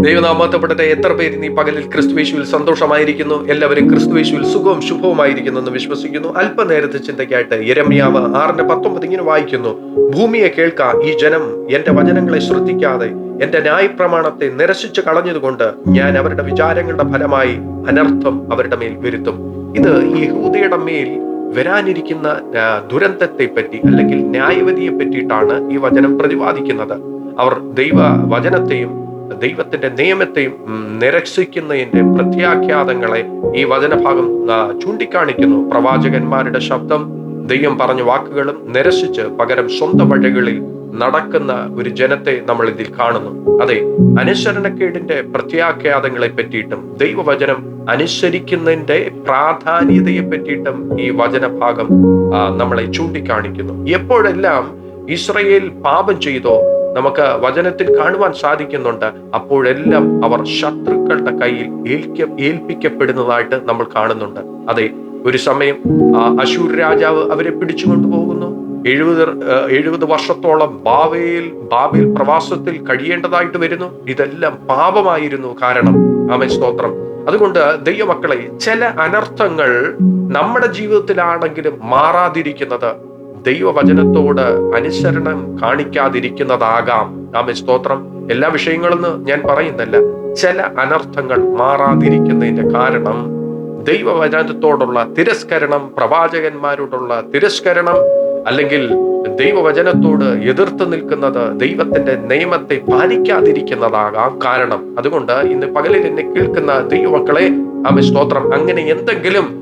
ദൈവനാമത്തപ്പെടട്ടെ. എത്ര പേര് നീ പകലിൽ ക്രിസ്തുവേശുവിൽ സന്തോഷമായിരിക്കുന്നു? എല്ലാവരും ക്രിസ്തുവേശുവിൽ സുഖവും ശുഭവുമായിരിക്കുന്നു എന്ന് വിശ്വസിക്കുന്നു. അല്പനേരത്തെ ചിന്തയ്ക്കായിട്ട് ഇരമ്യാവ് ആറിന്റെ പത്തൊമ്പത് ഇങ്ങനെ വായിക്കുന്നു. ഭൂമിയെ കേൾക്ക ഈ ജനം എന്റെ വചനങ്ങളെ ശ്രദ്ധിക്കാതെ എന്റെ ന്യായപ്രമാണത്തെ നിരസിച്ചു കളഞ്ഞതുകൊണ്ട് ഞാൻ അവരുടെ വിചാരങ്ങളുടെ ഫലമായി അനർത്ഥം അവരുടെ മേൽ വരുത്തും. ഇത് യഹൂദയുടെ മേൽ വരാനിരിക്കുന്ന ദുരന്തത്തെ പറ്റി അല്ലെങ്കിൽ ന്യായവതിയെ പറ്റിയിട്ടാണ് ഈ വചനം പ്രതിപാദിക്കുന്നത്. അവർ ദൈവ വചനത്തെയും ദൈവത്തിന്റെ നിയമത്തെ നിരസിക്കുന്നതിന്റെ പ്രത്യാഖ്യാതങ്ങളെ ഈ വചനഭാഗം ചൂണ്ടിക്കാണിക്കുന്നു. പ്രവാചകന്മാരുടെ ശബ്ദം ദൈവം പറഞ്ഞ വാക്കുകളും നിരസിച്ച് പകരം സ്വന്തം വഴികളിൽ നടക്കുന്ന ഒരു ജനത്തെ നമ്മൾ ഇതിൽ കാണുന്നു. അതെ അനുസരണക്കേടിന്റെ പ്രത്യാഖ്യാതങ്ങളെ പറ്റിയിട്ടും ദൈവവചനം അനുസരിക്കുന്നതിന്റെ പ്രാധാന്യതയെ പറ്റിയിട്ടും ഈ വചനഭാഗം നമ്മളെ ചൂണ്ടിക്കാണിക്കുന്നു. എപ്പോഴെല്ലാം ഇസ്രയേൽ പാപം ചെയ്തോ നമുക്ക് വചനത്തിൽ കാണുവാൻ സാധിക്കുന്നുണ്ട്. അപ്പോഴെല്ലാം അവർ ശത്രുക്കളുടെ കയ്യിൽ ഏൽക്ക ഏൽപ്പിക്കപ്പെടുന്നതായിട്ട് നമ്മൾ കാണുന്നുണ്ട്. അതെ ഒരു സമയം അശൂർ രാജാവ് അവരെ പിടിച്ചുകൊണ്ടു പോകുന്നു. എഴുപത് എഴുപത് വർഷത്തോളം ബാവയിൽ ബാബയിൽ പ്രവാസത്തിൽ കഴിയേണ്ടതായിട്ട് വരുന്നു. ഇതെല്ലാം പാപമായിരുന്നു കാരണം. ആമൻ സ്തോത്രം. അതുകൊണ്ട് ദൈവമക്കളെ ചില അനർത്ഥങ്ങൾ നമ്മുടെ ജീവിതത്തിലാണെങ്കിലും മാറാതിരിക്കുന്നത് ദൈവവചനത്തോട് അനുസരണം കാണിക്കാതിരിക്കുന്നതാകാം. ആമേ സ്തോത്രം. എല്ലാ വിഷയങ്ങളെന്ന് ഞാൻ പറയുന്നില്ല ചില അനർത്ഥങ്ങൾ മാറാതിരിക്കുന്നതിന്റെ കാരണം ദൈവവചനത്തോടുള്ള തിരസ്കരണം പ്രവാചകന്മാരോടുള്ള തിരസ്കരണം അല്ലെങ്കിൽ ദൈവവചനത്തോട് എതിർത്ത് നിൽക്കുന്നത് ദൈവത്തിന്റെ നിയമത്തെ പാലിക്കാതിരിക്കുന്നതാകാം കാരണം. അതുകൊണ്ട് ഇന്ന് പകലിൽ എന്നെ കേൾക്കുന്ന ദൈവമക്കളെ ആമ സ്തോത്രം. അങ്ങനെ എന്തെങ്കിലും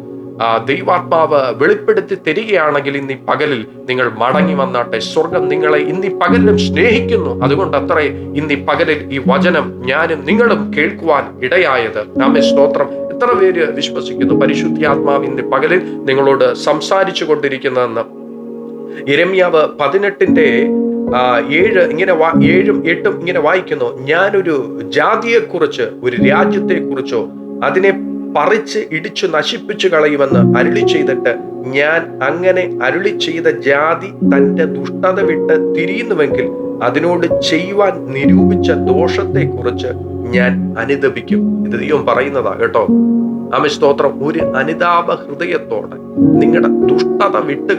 ദൈവാത്മാവ് വെളിപ്പെടുത്തി തരികയാണെങ്കിൽ ഇന്ന് പകലിൽ നിങ്ങൾ മടങ്ങി വന്നാട്ടെ. സ്വർഗം നിങ്ങളെ ഇന്ന് പകലിലും സ്നേഹിക്കുന്നു. അതുകൊണ്ട് അത്രേ ഇന്ന് ഈ പകലിൽ ഈ വചനം ഞാനും നിങ്ങളും കേൾക്കുവാൻ ഇടയായത്. നമ്മെ സ്തോത്രം. എത്ര പേര് വിശ്വസിക്കുന്നു? പരിശുദ്ധാത്മാവ് ഇന്ന് പകലിൽ നിങ്ങളോട് സംസാരിച്ചു കൊണ്ടിരിക്കുന്നതെന്ന്. ഇരമ്യാവ് പതിനെട്ടിന്റെ ഏഴ് ഇങ്ങനെ ഏഴും എട്ടും ഇങ്ങനെ വായിക്കുന്നു. ഞാനൊരു ജാതിയെക്കുറിച്ച് ഒരു രാജ്യത്തെക്കുറിച്ചോ അതിനെ പറിച്ച് ഇടിച്ചു നശിപ്പിച്ചു കളയുമെന്ന് അരുളി ചെയ്തിട്ട് ഞാൻ അങ്ങനെ അരുളി ചെയ്ത ജാതി തന്റെ ദുഷ്ടത വിട്ട് തിരിയുന്നുവെങ്കിൽ അതിനോട് ചെയ്യുവാൻ നിരൂപിച്ച ദോഷത്തെക്കുറിച്ച് ഞാൻ അനുദപിക്കും. ഇത് ദൈവം പറയുന്നതാ കേട്ടോ. ആമ സ്തോത്രം. ഒരു അനുതാപ ഹൃദയത്തോടെ നിങ്ങളുടെ ദുഷ്ടത വിട്ട്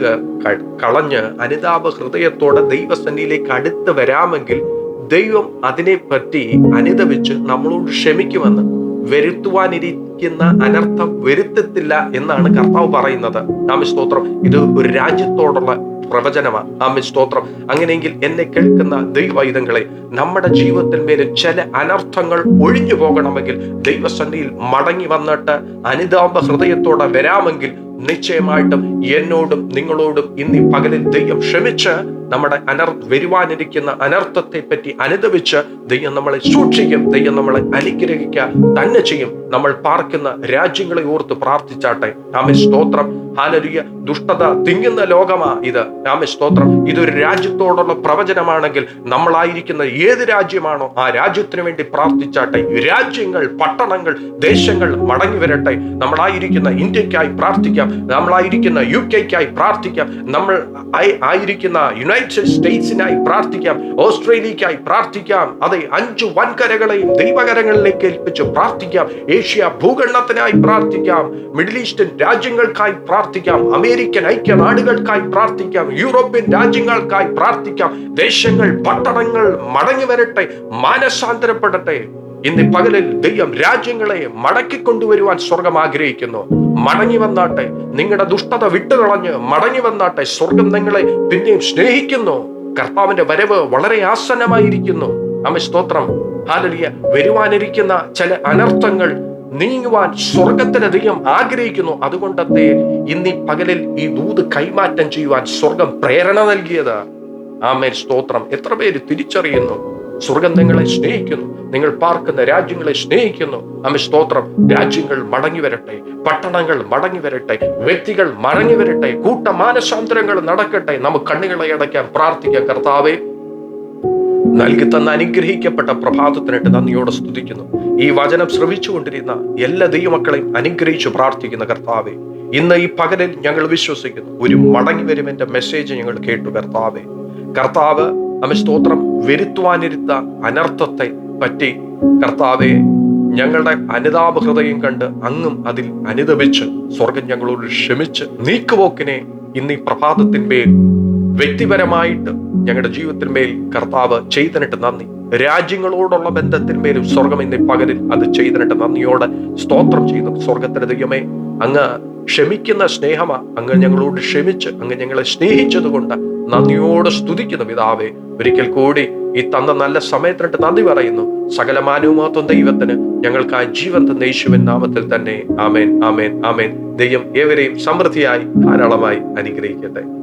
കളഞ്ഞ് അനുതാപ ഹൃദയത്തോടെ ദൈവസന്നിയിലേക്ക് അടുത്ത് വരാമെങ്കിൽ ദൈവം അതിനെപ്പറ്റി അനുദപിച്ച് നമ്മളോട് ക്ഷമിക്കുമെന്ന് വരുത്തുവാനിരിക്കുന്ന അനർത്ഥം വരുത്തത്തില്ല എന്നാണ് കർത്താവ് പറയുന്നത്. ആമി സ്തോത്രം. ഇത് ഒരു രാജ്യത്തോടുള്ള പ്രവചനമാണ്. ആമി സ്തോത്രം. അങ്ങനെയെങ്കിൽ എന്നെ കേൾക്കുന്ന ദൈവായുധങ്ങളെ നമ്മുടെ ജീവിതത്തിന്മേൽ ചില അനർത്ഥങ്ങൾ ഒഴിഞ്ഞു പോകണമെങ്കിൽ ദൈവസന്നിധിയിൽ മടങ്ങി വന്നിട്ട് അനുതാപ ഹൃദയത്തോടെ വരാമെങ്കിൽ നിശ്ചയമായിട്ടും എന്നോടും നിങ്ങളോടും ഇന്ന് പകലിൽ ദൈവം ക്ഷമിച്ച് നമ്മുടെ അനർ വരുവാനിരിക്കുന്ന അനർത്ഥത്തെ പറ്റി അനുദവിച്ച് ദൈവം നമ്മളെ സൂക്ഷിക്കും ദൈവം നമ്മളെ അനുഗ്രഹിക്കുക തന്നെ ചെയ്യും. നമ്മൾ പാർക്കുന്ന രാജ്യങ്ങളെ ഓർത്ത് പ്രാർത്ഥിച്ചാട്ടെ. ആമേ സ്തോത്രം. ഹാലരിയ ദുഷ്ടത തിങ്ങുന്ന ലോകമാ ഇത്. ആമേ സ്തോത്രം. ഇതൊരു രാജ്യത്തോടുള്ള പ്രവചനമാണെങ്കിൽ നമ്മളായിരിക്കുന്ന ഏത് രാജ്യമാണോ ആ രാജ്യത്തിന് വേണ്ടി പ്രാർത്ഥിച്ചാട്ടെ. രാജ്യങ്ങൾ പട്ടണങ്ങൾ ദേശങ്ങൾ മടങ്ങി വരട്ടെ. നമ്മളായിരിക്കുന്ന ഇന്ത്യക്കായി പ്രാർത്ഥിക്കാം. നമ്മളായിരിക്കുന്ന യു കെക്കായി പ്രാർത്ഥിക്കാം. നമ്മൾ ആയിരിക്കുന്ന യുണൈറ്റഡ് സ്റ്റേറ്റ്സിനായി പ്രാർത്ഥിക്കാം. ഓസ്ട്രേലിയക്കായി പ്രാർത്ഥിക്കാം. അതെ അഞ്ചു വൻകരകളെയും ദൈവകരങ്ങളിലേക്ക് ഏൽപ്പിച്ച് പ്രാർത്ഥിക്കാം. ഏഷ്യ ഭൂഖണ്ഡത്തിനായി പ്രാർത്ഥിക്കാം. മിഡിൽ ഈസ്റ്റേൺ രാജ്യങ്ങൾക്കായി പ്രാർത്ഥിക്കാം. അമേരിക്കൻ ഐക്യനാടുകൾക്കായി പ്രാർത്ഥിക്കാം. യൂറോപ്യൻ രാജ്യങ്ങൾക്കായി പ്രാർത്ഥിക്കാം. ദേശങ്ങൾ പട്ടണങ്ങൾ മടങ്ങി വരട്ടെ മാനസാന്തരപ്പെടട്ടെ. ഇന്ന് പകലിൽ ദൈവം രാജ്യങ്ങളെ മടക്കി കൊണ്ടുവരുവാൻ സ്വർഗം ആഗ്രഹിക്കുന്നു. മടങ്ങി വന്നാട്ടെ നിങ്ങളുടെ ദുഷ്ടത വിട്ടുകളഞ്ഞ് മടങ്ങി വന്നാട്ടെ സ്വർഗം നിങ്ങളെ പിന്നെയും സ്നേഹിക്കുന്നു. കർത്താവിന്റെ വരവ് വളരെ ആസന്നമായിരിക്കുന്നു. അമ്മ സ്തോത്രം. ഹാലലിയ. വരുവാനിരിക്കുന്ന ചില അനർത്ഥങ്ങൾ നീങ്ങുവാൻ സ്വർഗത്തിന് ദൈവം ആഗ്രഹിക്കുന്നു. അതുകൊണ്ടത്തെ ഇന്ന് പകലിൽ ഈ ദൂത് കൈമാറ്റം ചെയ്യുവാൻ സ്വർഗം പ്രേരണ നൽകിയത്. ആമേൽ സ്തോത്രം. എത്ര പേര് തിരിച്ചറിയുന്നു? സ്വർഗം നിങ്ങളെ സ്നേഹിക്കുന്നു. നിങ്ങൾ പാർക്കുന്ന രാജ്യങ്ങളെ സ്നേഹിക്കുന്നു. അമ്മ സ്തോത്രം. രാജ്യങ്ങൾ മടങ്ങി വരട്ടെ. പട്ടണങ്ങൾ മടങ്ങി വരട്ടെ. വ്യക്തികൾ മടങ്ങി വരട്ടെ. കൂട്ട മാനസാന്തരങ്ങൾ നടക്കട്ടെ. നമുക്ക് കണ്ണുകളെ അടയ്ക്കാൻ പ്രാർത്ഥിക്കാം. കർത്താവേ നൽകി തന്ന അനുഗ്രഹിക്കപ്പെട്ട പ്രഭാതത്തിനായിട്ട് നന്ദിയോടെ സ്തുതിക്കുന്നു. ഈ വചനം ശ്രമിച്ചുകൊണ്ടിരുന്ന എല്ലാ ദൈവമക്കളെയും അനുഗ്രഹിച്ചു പ്രാർത്ഥിക്കുന്ന കർത്താവെ ഇന്ന് ഈ പകലിൽ ഞങ്ങൾ വിശ്വസിക്കുന്നു. ഒരു മടങ്ങി വരുമെന്റെ മെസ്സേജ് ഞങ്ങൾ കേട്ടു കർത്താവെ. കർത്താവ് അമ്മ സ്തോത്രം വരുത്തുവാനിരുത്ത അനർത്ഥത്തെ പറ്റി കർത്താവെ ഞങ്ങളുടെ അനുതാപ ഹൃദയം കണ്ട് അങ്ങും അതിൽ അനുദപിച്ച് സ്വർഗം ഞങ്ങളോട് ക്ഷമിച്ച് നീക്കുപോക്കിനെ ഇന്ന് ഈ പ്രഭാതത്തിന്മേൽ വ്യക്തിപരമായിട്ട് ഞങ്ങളുടെ ജീവിതത്തിന്മേൽ കർത്താവ് ചെയ്തനിട്ട് നന്ദി. രാജ്യങ്ങളോടുള്ള ബന്ധത്തിന്മേലും സ്വർഗം ഇന്ന് പകലിൽ അത് ചെയ്തനിട്ട് നന്ദിയോടെ സ്തോത്രം ചെയ്തു സ്വർഗത്തിന്റെ ദൈവമേ. അങ്ങ് ക്ഷമിക്കുന്ന സ്നേഹമാ. അങ്ങ് ഞങ്ങളോട് ക്ഷമിച്ച് അങ്ങ് ഞങ്ങളെ സ്നേഹിച്ചതുകൊണ്ട് നന്ദിയോടെ സ്തുതിക്കുന്നു പിതാവേ. ഒരിക്കൽ കൂടി ഈ തന്ന നല്ല സമയത്തിനിട്ട് നന്ദി പറയുന്നു. സകല മാനവമാത്വം ദൈവത്തിന് ഞങ്ങൾക്ക് ആ ജീവൻ തന്ന യേശുവിൻ നാമത്തിൽ തന്നെ. ആമേൻ ആമേൻ ആമേൻ. ദൈവം ഏവരെയും സമൃദ്ധിയായി ധാരാളമായി അനുഗ്രഹിക്കട്ടെ.